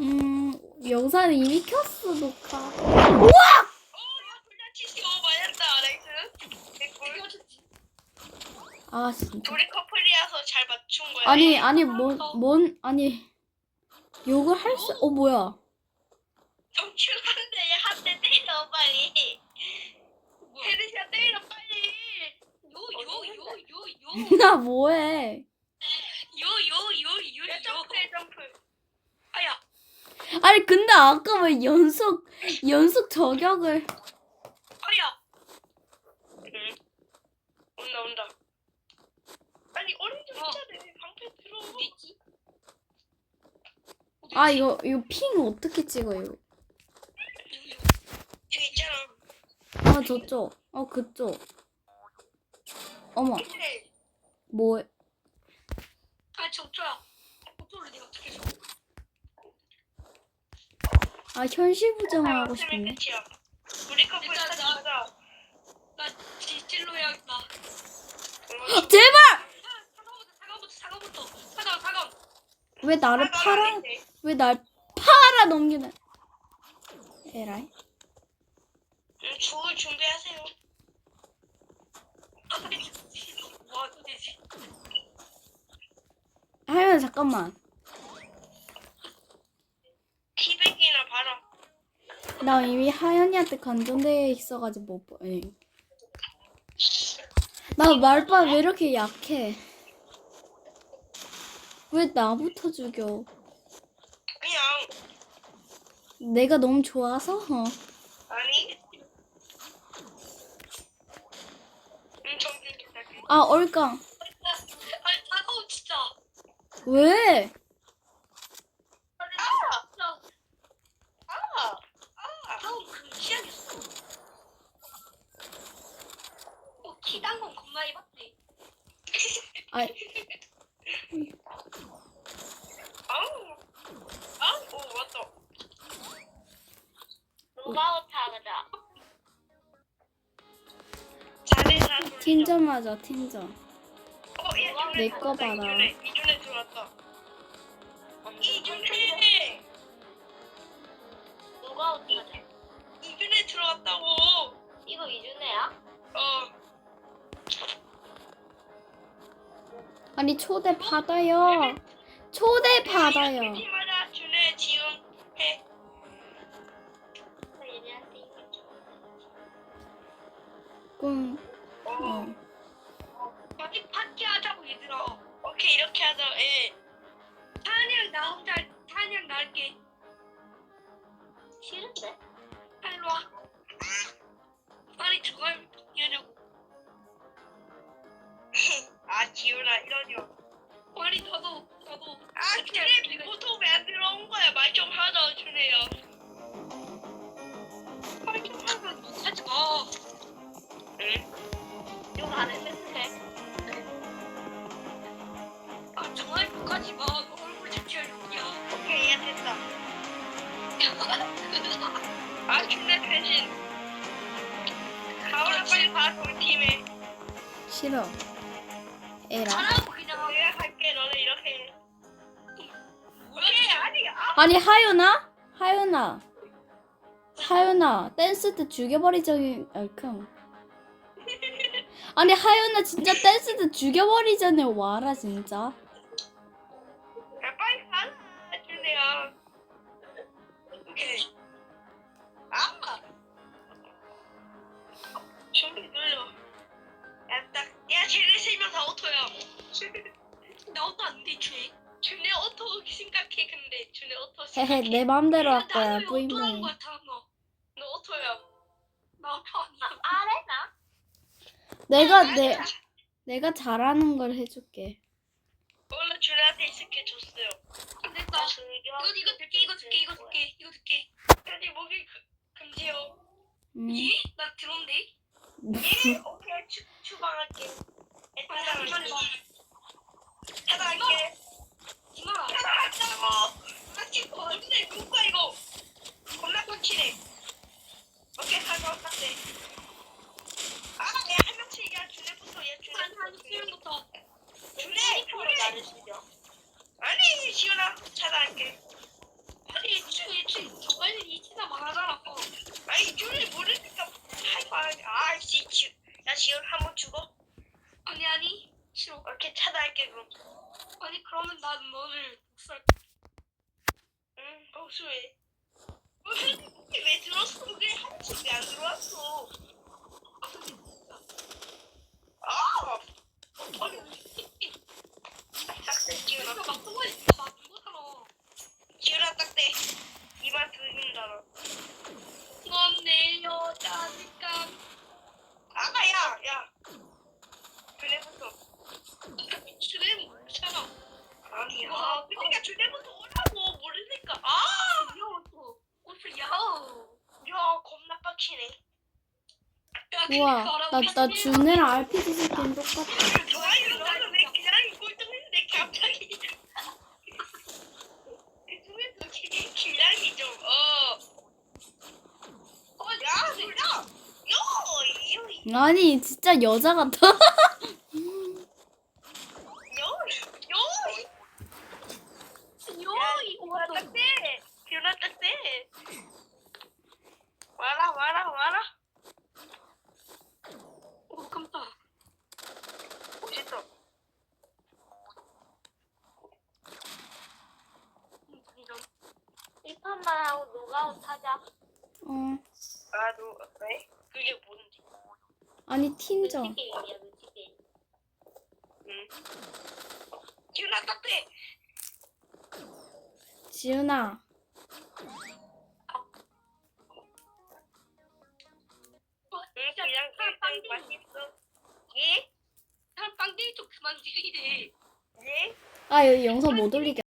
음, 영상 이미 켰어, 녹화. 어, 야, 불량 75 맞았다, 나이스. 개꿀. 아, 진짜. 둘이 커플이라서 잘 맞춘 거야. 아니, 아니, 뭔, 뭔, 아니. 욕을 할 수, 어, 뭐야. 정출한데 한대 때려 빨리. 헤드샷 때려 빨리. 요 요 요 요 요. 나 뭐해. 요 요 요요. 야 점프해 점프. 아니, 근데 아까 왜 연속, 연속 저격을. 아야. 응. 온다 온다. 아니 오른쪽 있잖아. 방패 들어. 어디지? 아, 이거, 이거 핑 어떻게 찍어요? 저기 있잖아. 아, 저쪽. 어, 그쪽. 어머, 근데 뭐, 아 저쪽야. 저쪽을 내가 어떻게 줘? 아, 현실 부정을 하고 없으면 싶네. 끝이야. 우리 커플 일단 나- 찾아보자. 나 지질로 해야겠다. 제발! 사과부터 사과부터 사과부터 사과 사과. 왜 나를 팔아. 왜 날 팔아 넘기는. 에라이. 응, 죽을 준비하세요. 뭐 되지? 하연, 잠깐만. 키백이나 봐라. 나 이미 하연이한테 간전되어 있어가지고 못 봐. 예. 나 말빨 왜 이렇게 약해? 왜 나부터 죽여? 그냥 내가 너무 좋아서? 어. 아니. 아 얼깡. 아니 사과우 진짜. 왜? 아! 나 아! 아! 사과우 그 취향이었어. 어 키단 건 겁나 입었네. 아 아우! 아우! 오, 맞다. 노바우 타가자. 잘해라. 팀전 맞아 팀전. 어, 준혜 내거 들어왔다, 봐라. 이준혜. 이준혜 들어왔다. 이준혜! 노바우 타자. 이준혜 들어왔다고. 이거 이준혜야? 어. 아니 초대 받아요. 초대 받아요. 팀마다 준혜, 지훈, 해. 나 얘네한테 이거 좀. 꿈. 어. 어. 어디 파티 하자고 얘들아. 오케이, 이렇게 하자. 예. 찬이랑 나 혼자 찬이랑 나 할게. 싫은데? 빨리 와. 빨리 저걸 얘냐고. 아, 지훈아, 이러죠. 빨리 나도 나도. 아, 준혜 보통 왜안 들어온 거야? 말 좀 하자, 준혜야. 빨리 좀 하자. 하지 마. 응? 욕안 했는데. 아 정말 욕하지 마. 너 얼굴 자체가 욕이야. 오케이, 얘 됐다. 아, 준혜 대신. 가오라 빨리 가, 돌팀에. 싫어. 에라. 잘하고 그냥 내가 갈게, 너는 이렇게 해. 뭐야 오케이, 진짜. 아니, 아. 아니 하윤아? 하윤아. 하윤아 댄스 때 죽여버리자니 얼큰. 아니 하윤아 진짜 댄스 때 죽여버리자니 와라 진짜. 오토야. 나도 안돼 죄. 준혜 오토 심각해, 근데. 준혜 오토 헤헤 심각해. 내 맘대로 할 거야 왜. 거야 다 너. 너 오토야. 나 아니야. 아래나? 내가 내 내가 잘하는 걸 해줄게. 원래 준혜한테 익숙해졌어요. 됐다. 이거 이거 듣게 이거 듣게 이거 듣게 이거 듣게. 아니, 목이 그, 금지요. 음. 예? 나 들었는데? 예, 오케이, 추, 추방할게. 빨리 와, 빨리 와. 차단할게. 이마. 차단하자고! 아, 지금 얼굴에 누가 이거? Mobile 우와, 나, 나 준애랑 RPG 스킨 똑같아. 아니, 진짜 여자 같아. 와라 와라 와라 어. 아, 너, 왜? 그게 뭔지. 아니 팀전. 지윤아 답해! 지윤아. 예? 아, 사람 빵댕이 좀 그만 죽이래. 예? 아 여기 영상 못 올리게.